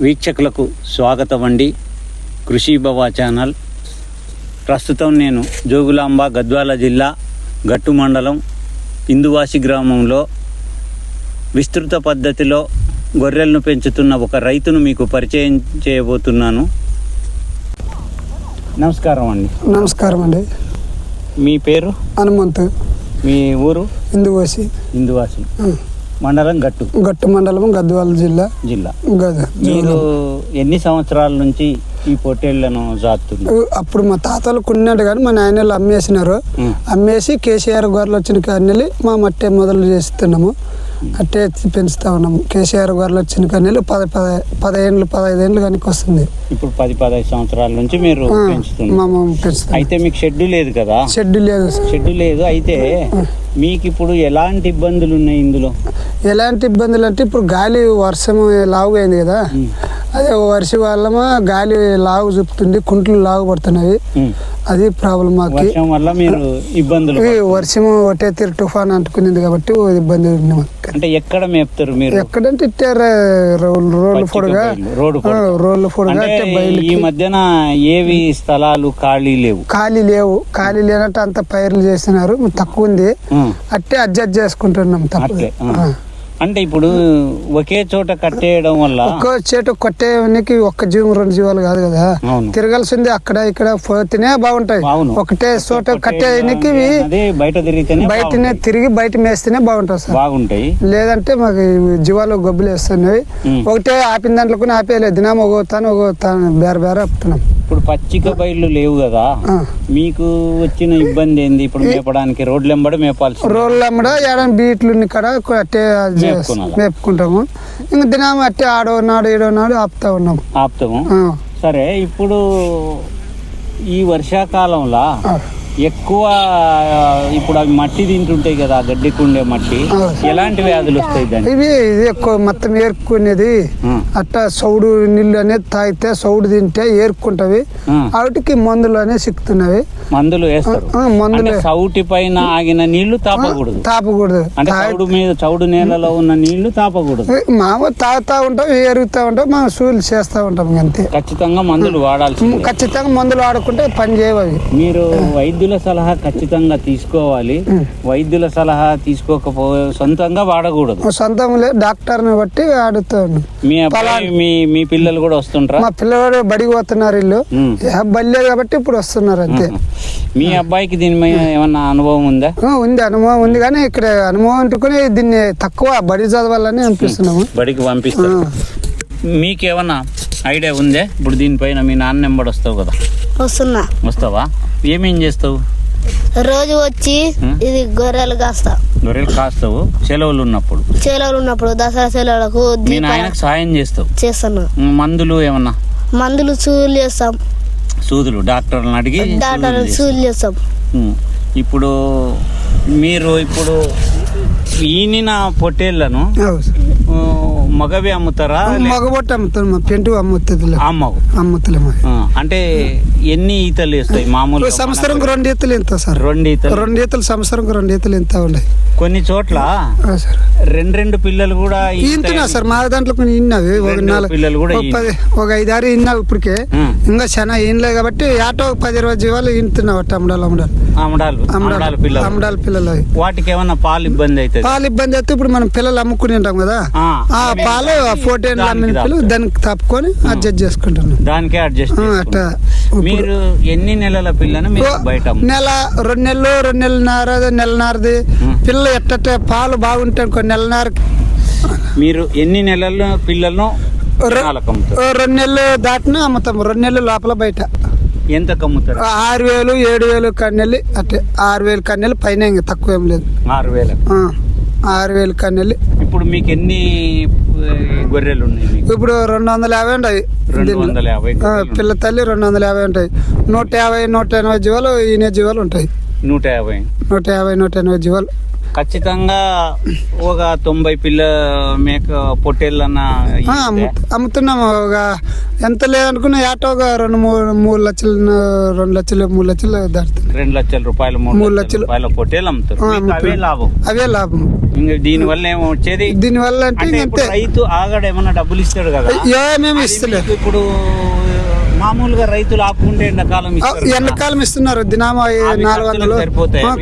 వీక్షకులకు స్వాగతం అండి. కృషి భవ ఛానల్. ప్రస్తుతం నేను జోగులాంబ గద్వాల జిల్లా గట్టు మండలం ఇందువాసి గ్రామంలో విస్తృత పద్ధతిలో గొర్రెలను పెంచుతున్న ఒక రైతును మీకు పరిచయం చేయబోతున్నాను. నమస్కారం అండి. నమస్కారం అండి. మీ పేరు? హనుమంత్. మీ ఊరు? ఇందుకోసి ఇందువాసి. మండలం గట్టు. గట్టు మండలం గద్వాల జిల్లా. జిల్లా. మీరు ఎన్ని సంవత్సరాల నుంచి ఈ పొట్టేళ్ళను సాతున్నారు అప్పుడు మా తాతలు కొన్నాడు కానీ మా నాయనలు అమ్మేసినారు. అమ్మేసి కేసీఆర్ గొర్రెలు వచ్చిన కాన్నెల్లి మా మట్టే మొదలు చేస్తున్నాము. అట్టే పెంచుతా ఉన్నాము. కేసీఆర్ గొర్రెలు వచ్చిన కాన్నెల్లి పద పద పదహేళ్ళు పదహైదేళ్ళు కనుక వస్తుంది. ఇప్పుడు పది పదహైదు సంవత్సరాల నుంచి మీరు పెంచుతున్నారు. మా మామ పెంచుతాం అయితే మీకు షెడ్ లేదు కదా? షెడ్ లేదు సార్. షెడ్ లేదు. అయితే మీకు ఇప్పుడు ఎలాంటి ఇబ్బందులు ఉన్నాయి ఇందులో? ఎలాంటి ఇబ్బందులు అంటే ఇప్పుడు గాలి వర్షం లావుగా అయింది కదా. అదే వర్షం వల్ల గాలి లాగు చూపుతుంది కుంట్లు లాగు పడుతున్నాయి. అది ప్రాబ్లం మాకు. వర్షం వల్ల మీరు ఇబ్బందులు. వర్షం ఒకటే తీరు తుఫాన్ అంటుకునింది కాబట్టి ఇబ్బంది అంటే ఎక్కడ మేపుతారు మీరు? ఎక్కడంటే ఇట్టే ర- రోడ్లు పొడుగా. రోడ్లు పొడుగా ఈ మధ్యన ఏవి స్థలాలు ఖాళీ లేవు? ఖాళీ లేవు. ఖాళీ లేనట్టు అంత పైర్లు చేస్తున్నారు. తక్కువ ఉంది. అట్టే అడ్జస్ట్ చేసుకుంటున్నాం ఆ. అంటే ఇప్పుడు ఒకే చోట కట్టేయడం వల్ల ఒక్క చెట్టు కొట్టేవానికి ఒక్క జీవం రెండు జీవాలు కాదు కదా. తిరగాల్సింది అక్కడ ఇక్కడ పోతేనే బాగుంటాయి. ఒకటే చోట అది బయట తిరిగితేనే బయటనే బాగుంటాయి. తిరిగి బయట మేస్తేనే బాగుంటుంది సార్. బాగుంటాయి. లేదంటే మాకు జీవాలు గబ్బులు వేస్తున్నాయి. ఒకటే ఆపిన దాంట్లో ఆపేయలేదు. దినం ఒక తాను ఒక తాను బేర బేర ఆపుతున్నాం. ఇప్పుడు పచ్చిక బయళ్ళు లేవు కదా. మీకు వచ్చిన ఇబ్బంది ఏంది? ఇప్పుడు మేపడానికి రోడ్లు వెంబడి మేపాల్సి రోడ్లు అమ్మడ ఏడాది బీట్లు ఉన్న కాడ కొ- అట్టే? మేపుకుంటాము. ఇంకా దినం అట్టే ఆడో నాడు ఏడో నాడు ఆపుతా ఉన్నాము. ఆపుతాము. సరే ఇప్పుడు ఈ వర్షాకాలంలో. ఎక్కువ ఇప్పుడు అవి మట్టి తింటుంటాయి కదా గడ్డికుండే మట్టి. ఆ. ఎలాంటి వ్యాధులు వస్తాయి దానికి? ఇవి ఇది ఎక్కువ మొత్తం ఏరుకునేది. అట్టా సౌడు నీళ్ళు అనేది తాగితే సౌడు తింటే ఏరుకుంటవి. వాటికి మందులు అనేవి సిక్కుతున్నవి. మందులు వేస్తారు. మందులు. సౌటి పైన ఆగిన నీళ్ళు తాపకూడదు. తాపకూడదు. అంటే చౌడు మీద చౌడు నేలలో ఉన్న నీళ్ళు తాపకూడదు. మామూలు తాగుతా ఉంటాం ఎరుగుతూ ఉంటాం మనం సూలు చేస్తూ ఉంటాం అంతే. ఖచ్చితంగా మందులు వాడాల్సిందే. ఖచ్చితంగా మందులు వాడుకుంటే పని చేయవు మీరు వైద్యుల సలహా ఖచ్చితంగా తీసుకోవాలి. వైద్యుల సలహా తీసుకోకపో సొంతంగా వాడకూడదు. సొంతం లేదు డాక్టర్ని బట్టి ఆడుతూ ఉన్నాం మీ అబ్బాయి మీ మీ పిల్లలు కూడా వస్తుంటారా? మా పిల్లలు బడికి పోతున్నారు ఇల్లు. ఉమ్. ఏ బడి లేదు కాబట్టి ఇప్పుడు వస్తున్నారు అంతే. మీ అబ్బాయికి దీని మీద ఏమన్నా అనుభవం ఉందా? ఉంది అనుభవం ఉంది కానీ ఇక్కడ అనుభవం అంటుకుని దీన్ని తక్కువ బడి చదవాలని అనిపిస్తున్నాము. బడికి ఆ, పంపిస్తారు మీకేమన్నా ఐడియా ఉందే? ఇప్పుడు దీనిపైన మీ నాన్న నెంబడి వస్తావు కదా. వస్తున్నా. వస్తావా? ఏమేం చేస్తావు? రోజు వచ్చి? ఇది గొర్రెలు కాస్తా. గొర్రెలు కాస్తావు? సెలవులు ఉన్నప్పుడు? సెలవులు ఉన్నప్పుడు దసరా సెలవులకు నాయనకు సాయం చేస్తావు? చేస్తున్నా. మందులు ఏమన్నా? మందులు సూలు చేస్తాం. సూదులు డాక్టర్లను అడిగి డాక్టర్ సూదులు సూలు చేస్తాం. ఇప్పుడు మీరు ఇప్పుడు ఈనిన పొట్టేళ్ళను మగవి అమ్ముతారా? మగబొట్టు అమ్ముతాం మా పెంటు అమ్ముతుంది అమ్మవు అమ్ముతలేము అంటే ఎన్ని ఈతలు వేస్తాయి మామూలు సంవత్సరంకి రెండు ఈతలు ఎంత సార్? రెండు ఈతలు. రెండు ఈతలు సంవత్సరంకి రెండు ఈతలు ఎంత ఉన్నాయి? కొన్ని చోట్ల రెండు రెండు పిల్లలు కూడా ఇంటున్నా సార్ మా దాంట్లో కొన్ని ఇన్నవి. ఒక నాలుగు పిల్లలు కూడా ఒక ఐదారు ఇన్నావు ఇప్పటికే. ఇంకా చాలా ఇన్లే కాబట్టి ఆటో పది ఇరవై జీవాలు ఇంటున్నావు అమ్మడాలు అమ్మడాలు. అమ్మడాలు అమ్మడాలు పిల్లలు. అమ్మడాలు పిల్లలు. వాటికి ఏమన్నా పాలు ఇబ్బంది అవుతుంది? పాలు ఇబ్బంది అయితే ఇప్పుడు మనం పిల్లలు అమ్ముకుని ఉంటాం కదా? పాలు ఫోర్టీన్ పిల్లలు. దానికి తప్పుకొని అడ్జస్ట్ చేసుకుంటున్నాం దానికే అడ్జస్ట్ ఇప్పుడు మీరు ఎన్ని నెలల పిల్లని మీరు బయట నెల రెండు నెలలు రెండు నెలన్నర నెలన్నరది ఉమ్. పిల్లలు ఎట్టట్టే పాలు బాగుంటాయి కొన్ని నెలన్నరకి మీరు ఎన్ని నెలల పిల్లలను రెండు నెలలు దాటినా అమ్ముతాం రెండు నెలలు లోపల బయట. ఎంత కమ్ముతారు ఆరు వేలు ఏడు వేలు కన్నెల్లి అట్టే ఆరు వేలు కన్నెల్లి పైన ఇంకా తక్కువ ఏం లేదు. ఆరు వేల. ఆరు వేలు కన్నెల్లి. ఇప్పుడు మీకు ఎన్ని గొర్రెలు ఉన్నాయి మీకు? ఇప్పుడు రెండు వందల యాభై ఉంటాయి. రెండు దీనిలో. వందల యాభై ఆ, గొర్రెలు. పిల్ల తల్లి రెండు వందల యాభై ఉంటాయి. నూట యాభై నూట ఎనభై జీవాలు ఈయన జీవాలు ఉంటాయి. నూట యాభై. నూట యాభై నూట ఎనభై జీవాలు. ఖచ్చితంగా ఒక తొంభై పిల్ల మేక పొట్టేళ్ళన్న అమ్ముతున్నాము ఒక ఎంత లేదనుకున్నా ఆటోగా రెండు మూడు మూడు లక్షలు రెండు లక్షలు మూడు లక్షలు దాటుతుంది. రెండు లక్షల రూపాయలు మూడు లక్షల. రూపాయల పొట్టేలు అమ్ముతారు. అవే. లాభం. అవే లాభం. దీని వల్ల ఏమో వచ్చేది దీనివల్ల అంటే అంటే రైతు ఆగడు ఏమన్నా డబ్బులు ఇస్తాడు కదా. ఏమేమి ఇస్తలేదు. ఇప్పుడు మామూలుగా రైతులు ఆపుకుంటే ఎండాకాలం. ఎండాకాలం ఇస్తున్నారు. దినామా నాలుగు వందలు?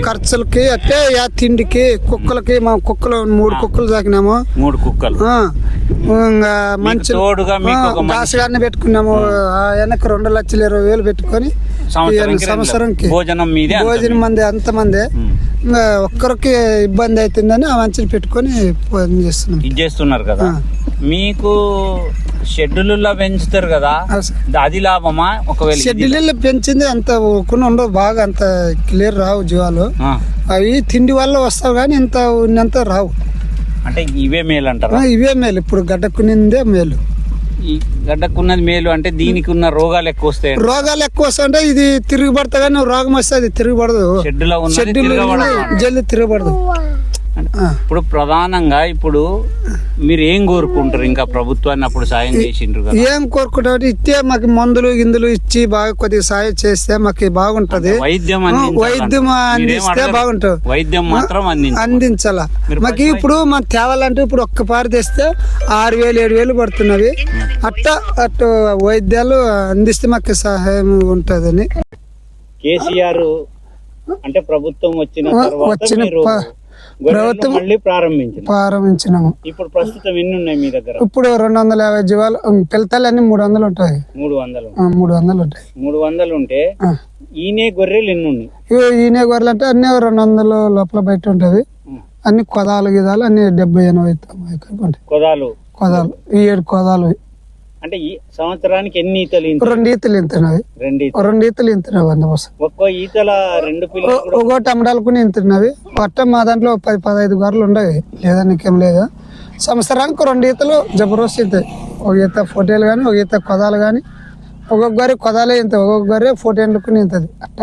ఖర్చులకి అంటే యా తిండికి కుక్కలకి మా కుక్కలు మూడు కుక్కలు తాకినాము. మూడు కుక్కలు. మంచి గాసుగాన్ని పెట్టుకున్నాము. ఆ. వెనక రెండు లక్షల ఇరవై వేలు పెట్టుకొని సంవత్సరంకి భోజనం మీదే అంత భోజనం మంది. అంత మంది. ఒక్కరికి ఇబ్బంది అవుతుందని ఆ మంచిని పెట్టుకొని చేస్తున్నాం. ఇది చేస్తున్నారు కదా. మీకు షెడ్యూల్లో పెంచుతారు కదా. అది లాభమా ఒకవేళ షెడ్యూల్లో పెంచింది అంత కొన్ని ఉండవు బాగా అంత క్లియర్ రావు జీవాలు ఆ. అవి తిండి వల్ల వస్తావు కానీ ఇంత ఉన్నంత రావు అంటే ఇవే మేలు అంటారా ఇవే మేలు ఇప్పుడు గడ్డకునిందే మేలు ఈ గడ్డకున్నది మేలు అంటే దీనికి ఉన్న రోగాలు ఎక్కువ వస్తాయి రోగాలు ఎక్కువ వస్తుంటే ఇది తిరుగుబడతా కానీ రోగం వస్తే అది తిరుగుబడదు షెడ్యూల్లో ఉన్నది షెడ్యూల్ తిరగబడదు. జల్ది తిరగబడదు. ఇప్పుడు ప్రధానంగా ఇప్పుడు మీరు ఏం కోరుకుంటారు? ఇంకా ప్రభుత్వాన్ని అప్పుడు సాయం చేసిండ్రు కదా. ఏం కోరుకుంటామంటే ఇచ్చే మాకు మందులు గిందులు ఇచ్చి బాగా కొద్దిగా సాయం చేస్తే మాకు బాగుంటది. వైద్యం. వైద్యం అందిస్తే. బాగుంటుంది. వైద్యం మాత్రం అందించాలి. మాకు ఇప్పుడు మనం తేవాలంటే ఇప్పుడు ఒక్క పారి తెస్తే ఆరు వేలు ఏడు వేలు పడుతున్నవి అట్ట అటు వైద్యాలు అందిస్తే మాకు సహాయం ఉంటుందని. కేసీఆర్ అంటే ప్రభుత్వం వచ్చిన వచ్చిన ప్రభుత్వం- మళ్ళీ ప్రారంభించినాము. ఇప్పుడు ప్రస్తుతం ఎన్ని ఉన్నాయి మీ దగ్గర? ఇప్పుడు రెండు వందల యాభై జీవాలు పిల్లతలు అన్ని మూడు వందలు ఉంటాయి. మూడు వందలు. ఆ, మూడు వందలు ఉంటాయి. మూడు వందలు ఉంటే ఆ. ఈయనే గొర్రెలు ఎన్ని ఉన్నాయి? ఈయన గొర్రెలు అంటే అన్ని రెండు వందలు లోపల బయట ఉంటవి ఉం. అన్ని కొదాలు గిదాలు అన్ని డెబ్బై ఎనభై కొదాలు. కొదాలు. ఈ ఏడు కొదాలు. అంటే ఈ సంవత్సరానికి ఎన్ని ఈతలు ఈత రెండు ఈతలు ఇంతున్నవి రెండు రెండు ఈతలు అందుకోసం ఒక్కో ఈతల రెండు పిల్లలు కూడా ఒకటి అమ్మడాలకు ఇంతున్నవి పట్ట మా దాంట్లో పది పదహైదు గొర్రెలు ఉండవి. లేదా నీకేం లేదు. సంవత్సరానికి రెండు ఈతలు జబర్దస్త్ ఇంతాయి ఒక ఈత ఫోటోలు కానీ ఒక ఈత కొదాలు కానీ ఒక్కొక్క గొర్రె కొదాలే ఇంత ఒక్కొక్క గొర్రె ఫోటోలకు ఇంతది అట్ట.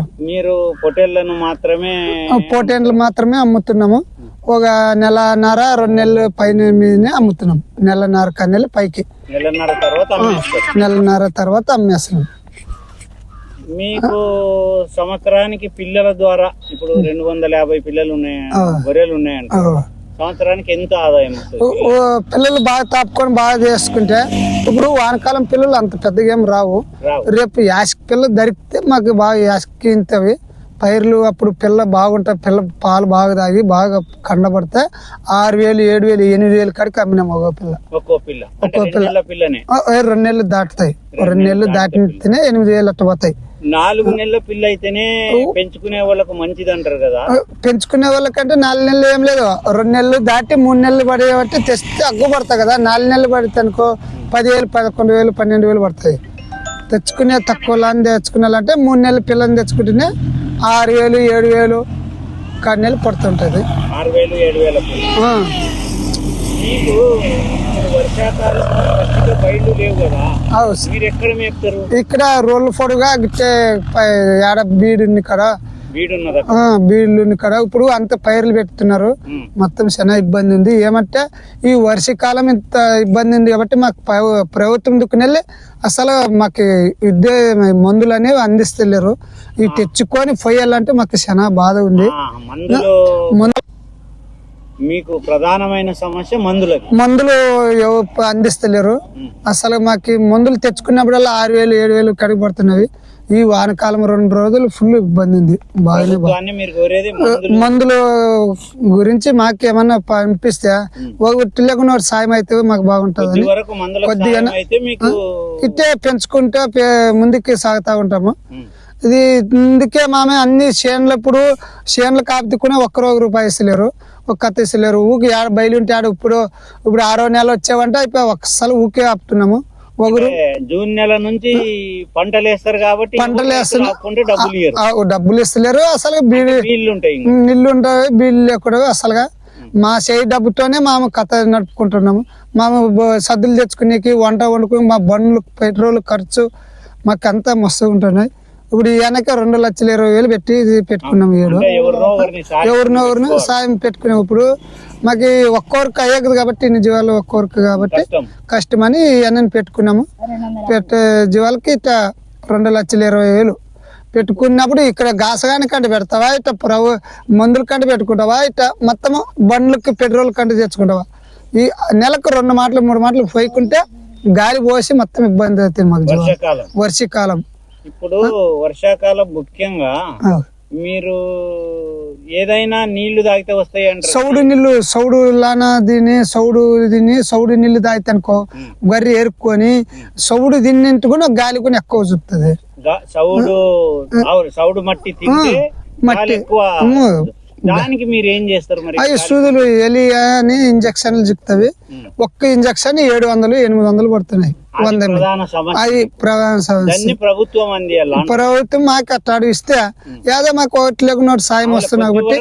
మీరు పొటేళ్ళను మాత్రమే పోటేండ్లు మాత్రమే అమ్ముతున్నాము. ఒక నెలన్నర రెండు నెలలు పైన మీదనే అమ్ముతున్నాం. నెలన్నర కన్నెలు పైకి. నెలన్నర తర్వాత అమ్మేస్తారు. నెలన్నర తర్వాత అమ్మేస్తున్నాం. మీకు సంవత్సరానికి పిల్లల ద్వారా ఇప్పుడు రెండు వందల యాభై పిల్లలు ఉన్నాయి ఆ. గొర్రెలు ఉన్నాయంట. ఆ. సంవత్సరానికి ఎంత ఆదాయం వస్తుంది? ఓ- ఓ పిల్లలు బాగా తాపుకొని బాగా చేసుకుంటే ఇప్పుడు వానకాలం పిల్లలు అంత పెద్దగా ఏం రావు. రేపు యాసకి పిల్ల దొరికితే మాకు బాగా యాసకి ఇంతవి. పైర్లు అప్పుడు పిల్ల బాగుంటాయి పిల్ల పాలు బాగా తాగి బాగా కండబడితే ఆరు వేలు ఏడు వేలు ఎనిమిది వేలు కాడికి అమ్మినాం ఒక పిల్ల. ఒక్కో పిల్ల. రెండు నెలలు దాటుతాయి. రెండు నెలలు దాటితేనే ఎనిమిది వేలు అట్ట పోతాయి. నాలుగు నెలల పిల్ల అయితేనే పెంచుకునే వాళ్ళకు మంచిది అంటారు కదా పెంచుకునే వాళ్ళకంటే నాలుగు నెలలు ఏం లేదు. రెండు నెలలు దాటి మూడు నెలలు పడేబట్టి తెస్తే అగ్గు పడతాయి కదా. నాలుగు నెలలు పడితే అనుకో పదివేలు పదకొండు వేలు పన్నెండు వేలు పడతాయి. తెచ్చుకునే తక్కువ లాని తెచ్చుకునే మూడు నెలల పిల్లని తెచ్చుకుంటేనే ఆరు వేలు ఏడు వేలు కాడి నెలలు పడుతుంటుంది. ఆరు వేలు ఏడు వేల మీకు కదా. ఇక్కడ రోడ్లు పొడుగా కాడ వీడున్నదా ఆ, బీడుని కాడ ఇప్పుడు అంత పైర్లు పెడుతున్నారు. మొత్తం చాలా ఇబ్బంది ఉంది. ఏమంటే ఈ వర్షాకాలం ఇంత ఇబ్బంది ఉంది కాబట్టి మాకు ప్ర- ప్రభుత్వం దుక్కునెళ్ళి అసలు మాకు ఇదే మందులు అనేవి అందిస్తలేరు. ఇవి తెచ్చుకొని పోయాలంటే మాకు చాలా బాధ ఉంది. మందులు మీకు ప్రధానమైన సమస్య మందులు ఎవ- అందిస్తలేరు. అసలు మాకు మందులు తెచ్చుకున్నప్పుడల్లా ఆరు వేలు ఏడు వేలు కడిగి పడుతున్నవి ఈ వానకాలం రెండు రోజులు ఫుల్ ఇబ్బంది ఉంది. మందులు. మందులు గురించి మాకు ఏమన్నా పంపిస్తే ఒకటి లేకుండా ఒకటి సాయం అయితే మాకు మందుల కొద్దిగా ఇట్టే పెంచుకుంటూ ముందుకి సాగుతా ఉంటాము. ఇది ఇందుకే మామే అన్ని చేనులు ఇప్పుడు చేనులు కాపుతుకునే ఒక్కరో ఒక రూపాయి ఇస్తలేరు. ఒక్క కత్తి ఇస్తలేరు ఊకి ఆడ బయలు ఉంటే ఆడ ఇప్పుడు ఇప్పుడు ఆరో నెల వచ్చావంటే అయిపోయి ఒక్కసారి ఊకే ఆపుతున్నాము. ఒకరు జూన్ నెల నుంచి పంటలు వేస్తారు కాబట్టి పంటలు వేస్తున్నా- ఆపుకుంటే డబ్బులు ఇస్తలేరు అసలు ఉంటాయి. నీళ్ళు ఉండవు బీళ్ళు లేకుండా అసలుగా. మా చేయి డబ్బుతోనే మేము కథ నడుపుకుంటున్నాము. మేము బ- సద్దులు తెచ్చుకునేకి వంట వండుకుని మా బండ్లు పెట్రోల్ ఖర్చు మాకు అంతా మస్తు ఉంటున్నాయి. ఇప్పుడు ఈ వెనక రెండు లక్షల ఇరవై వేలు పెట్టి పెట్టుకున్నాం ఏడు ఎవరినో ఎవరినో సాయం పెట్టుకున్నాం. ఇప్పుడు మాకు ఒక్కొరికి అయ్యేది కాబట్టి ఇన్ని జీవాలు ఒక్కొరికి కాబట్టి కష్టం. కష్టమని ఇవన్నీ పెట్టుకున్నాము. పెట్టే జీవాలకి ఇట్ట రెండు లక్షల ఇరవై వేలు పెట్టుకున్నప్పుడు ఇక్కడ గాసగాని కంటే పెడతావా? ఇట్ట ప్రభు మందుల కంటే పెట్టుకుంటావా? ఇట్ట మొత్తము బండ్లకి పెట్రోల్ కంటే తెచ్చుకుంటావా? ఈ నెలకు రెండు మాటలు మూడు మాటలు పోయికుంటే గాలి పోసి మొత్తం ఇబ్బంది అవుతుంది మాకు వర్షాకాలం. ఇప్పుడు వర్షాకాలం ముఖ్యంగా. మీరు ఏదైనా నీళ్ళు తాగితే వస్తాయి అంటారు సౌడు నీళ్ళు సౌడు లానా దీని సౌడు దీన్ని సౌడు నీళ్ళు తాగితే అనుకో గర్రి ఏరుకొని సౌడు తిన్నింటి కూడా గాలి కూడా ఎక్కువ చూపుతుంది సౌడు సౌడు మట్టి తింటే మట్టి. ఎక్కువ. దానికి మీరు ఏం చేస్తారు మరి? అవి సూదులు ఎలి అని ఇంజక్షన్లు చిక్తవి. ఒక్క ఇంజక్షన్ ఏడు వందలు ఎనిమిది వందలు పడుతున్నాయి. అది వంద ప్రధాన సమస్య. అది ప్రధాన సమస్య. ప్రభుత్వం ప్రభుత్వం మాకు అట్టాడు ఇస్తే ఏదో మాకు ఒకటి లేకుండా సాయం వస్తుంది కాబట్టి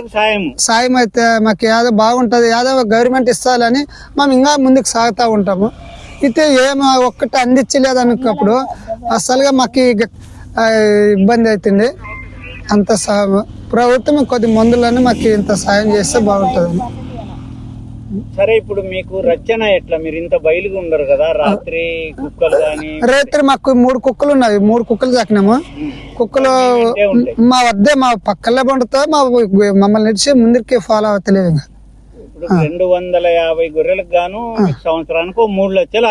సాయం అయితే మాకు ఏదో బాగుంటది ఏదో గవర్నమెంట్ ఇస్తాలని మనం ఇంకా ముందుకు సాగుతూ ఉంటాము. అయితే ఏం ఒక్కటి అందించలేదు అనుకున్నప్పుడు అసలుగా మాకు ఇబ్బంది అవుతుంది. అంత ప్రభుత్వం కొద్ది మందులని మాకు ఇంత సాయం చేస్తే బాగుంటుంది. సరే ఇప్పుడు మీకు రచన ఎట్లా? మీరు ఇంత బయలుగా ఉండరు కదా రాత్రి కుక్కలు గాని రాత్రి మాకు మూడు కుక్కలు ఉన్నాయి. మూడు కుక్కలు చాకినాము కుక్కలు మా వద్దే మా పక్కలే పండుతా మా మమ్మల్ని నడిచి ముందుకి ఫాలో ఇంకా. ఇప్పుడు రెండు వందల యాభై గొర్రెలకు గాను సంవత్సరానికి మూడు లక్షలు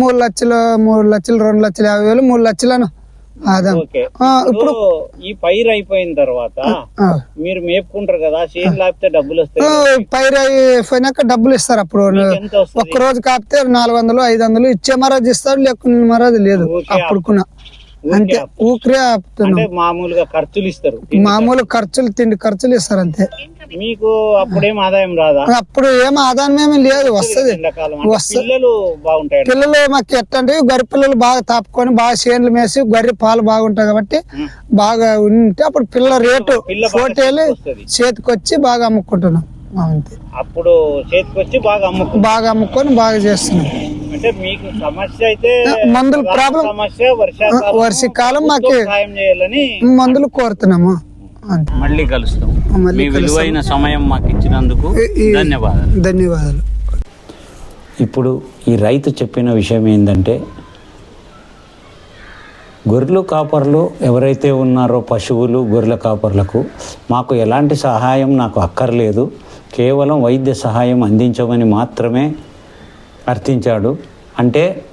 మూడు లక్షలు మూడు లక్షలు రెండు లక్షలు యాభై వేలు మూడు లక్షలను ఇప్పుడు ఈ పైరు అయిపోయిన తర్వాత. మీరు మేపుకుంటారు కదా చేను లాపితే డబ్బులు వస్తాయి పైరు అయిపోయినాక డబ్బులు ఇస్తారు అప్పుడు. ఒక్క రోజు కాపితే నాలుగు వందలు ఐదు వందలు ఇచ్చే మరోజు ఇస్తారు లేకుండా మరోజు లేదు. అప్పుడుకున్న. అంతే ఆపుతున్నాం అంటే మామూలుగా ఖర్చులు ఇస్తారు. మామూలు ఖర్చులు తిండి ఖర్చులు ఇస్తారు అంతే. మీకు అప్పుడేం ఆదాయం రాదా? అప్పుడు ఏం ఆదాయం ఏమీ లేదు వస్తది. పిల్లలు బాగుంటాయి. పిల్లలు మాకు ఎట్టంటే గరి పిల్లలు బాగా తాపుకొని బాగా చేనులు మేసి గర్రె పాలు బాగుంటాయి కాబట్టి బాగా ఉంటే అప్పుడు పిల్ల రేటు ఫోటోలు చేతికి వచ్చి బాగా అమ్ముకుంటున్నాం. అంతే. అప్పుడు చేతికి వచ్చి బాగా అమ్ముకు బాగా అమ్ముకొని బాగా చేస్తున్నాం. అంటే మీకు సమస్య అయితే మందుల ప్రాబ్లం సమస్య వర్షాకాలం వర్షాకాలం మాకు సాయం చేయాలని మందులు కోరుతున్నాము. మళ్ళీ కలుస్తాం. మీ విలువైన సమయం మాకు ఇచ్చినందుకు ధన్యవాదాలు. ధన్యవాదాలు. ఇప్పుడు ఈ రైతు చెప్పిన విషయం ఏంటంటే గొర్రెలు కాపర్లు ఎవరైతే ఉన్నారో పశువులు గొర్రెల కాపర్లకు మాకు ఎలాంటి సహాయం నాకు అక్కర్లేదు. కేవలం వైద్య సహాయం అందించమని మాత్రమే అర్థించాడు. అంటే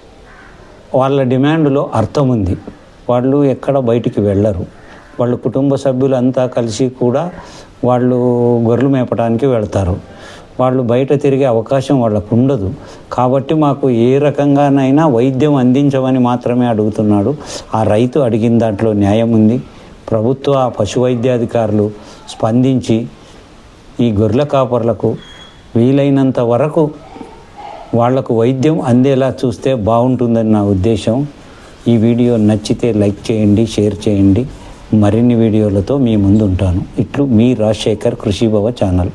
వాళ్ళ డిమాండ్లో అర్థం ఉంది వాళ్ళు ఎక్కడ బయటికి వెళ్ళరు. వాళ్ళ కుటుంబ సభ్యులంతా కలిసి కూడా వాళ్ళు గొర్రెలు మేపడానికి వెళ్తారు. వాళ్ళు బయట తిరిగే అవకాశం వాళ్ళకు ఉండదు కాబట్టి మాకు ఏ రకంగానైనా వైద్యం అందించమని మాత్రమే అడుగుతున్నాడు. ఆ రైతు అడిగిన దాంట్లో న్యాయం ఉంది ప్రభుత్వ పశు వైద్యాధికారులు స్పందించి ఈ గొర్రెల కాపర్లకు వీలైనంత వరకు వాళ్ళకు వైద్యం అందేలా చూస్తే బాగుంటుందని నా ఉద్దేశం. ఈ వీడియో నచ్చితే లైక్ చేయండి షేర్ చేయండి. మరిన్ని వీడియోలతో మీ ముందు ఉంటాను ఇట్లు మీ రాజశేఖర్ కృషిభవ ఛానల్.